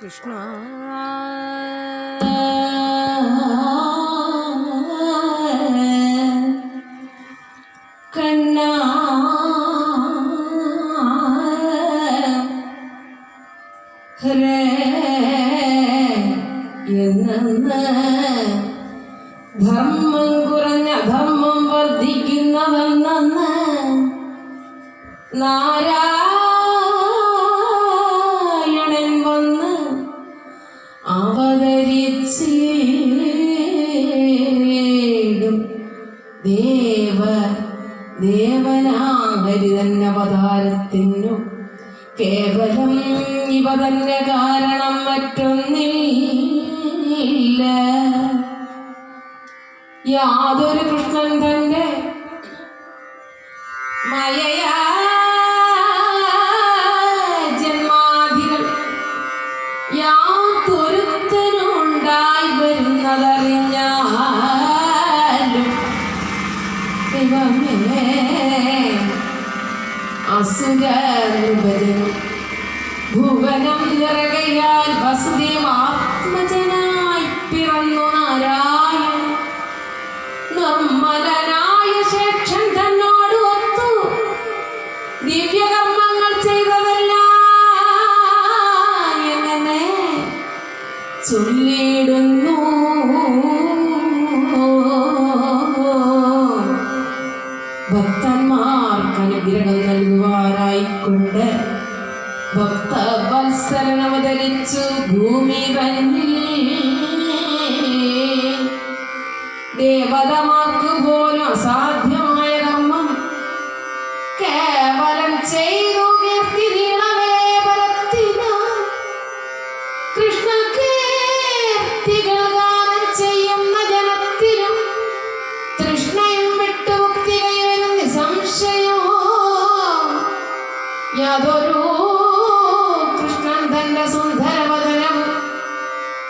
കൃഷ്ണ. ഹരേ കുറഞ്ഞ ധർമ്മം വർദ്ധിക്കുന്നതെന്നെന്ന് നാരായണൻ അവതരിച്ചേടും ദേവ ദേവനാഹരി തന്നെ അവതാരത്തിനു. കേവലം ഇവ തന്നെ കാരണം മറ്റൊന്നില്ല. യാതൊരു കൃഷ്ണൻ തന്റെ വരുന്നതറിഞ്ഞാലും ദൈവമേ അസുരനുപരും ഭുവനം നിറകയാൽ വസുദേവ ആത്മജനായി പിറന്നു നാരായണൻ. നിർമ്മലനായ ശേഷൻ തന്നോട് ഒത്തു. ദിവ്യകർമ്മങ്ങൾ ചെയ്തതല്ല എങ്ങനെ ഭക്തന്മാർക്ക് അനുഗ്രഹം നൽകുവാറായിക്കൊണ്ട് ഭക്തവത്സരൻ അവതരിച്ചു ഭൂമി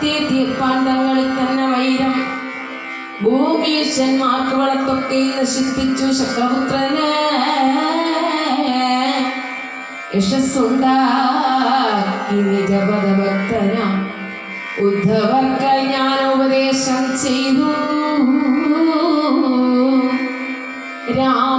ഭാരത്തെ തീർപ്പാണ്ടങ്ങളിൽ തന്നെ വൈരം. ഭൂമീശന്മാർക്ക് വളത്തൊക്കെ നശിപ്പിച്ചു ശക്രപുത്രന്. യശസ്സുണ്ടാക്കി നിജപദഭക്തന. ഉദ്ധവർക്കായി ഞാൻ ഉപദേശം ചെയ്തു. രാമന്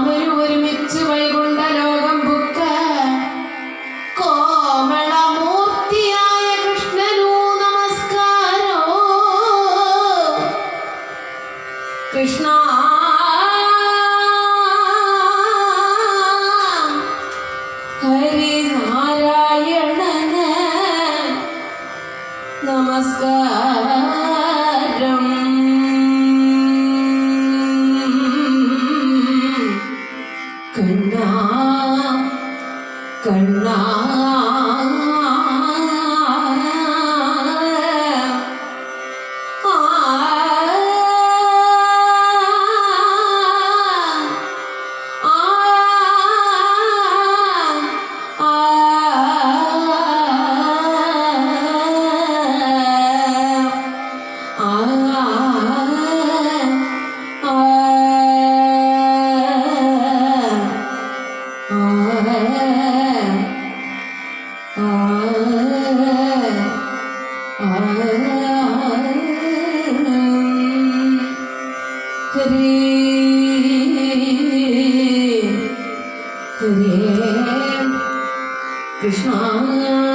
கண்ணா Krishna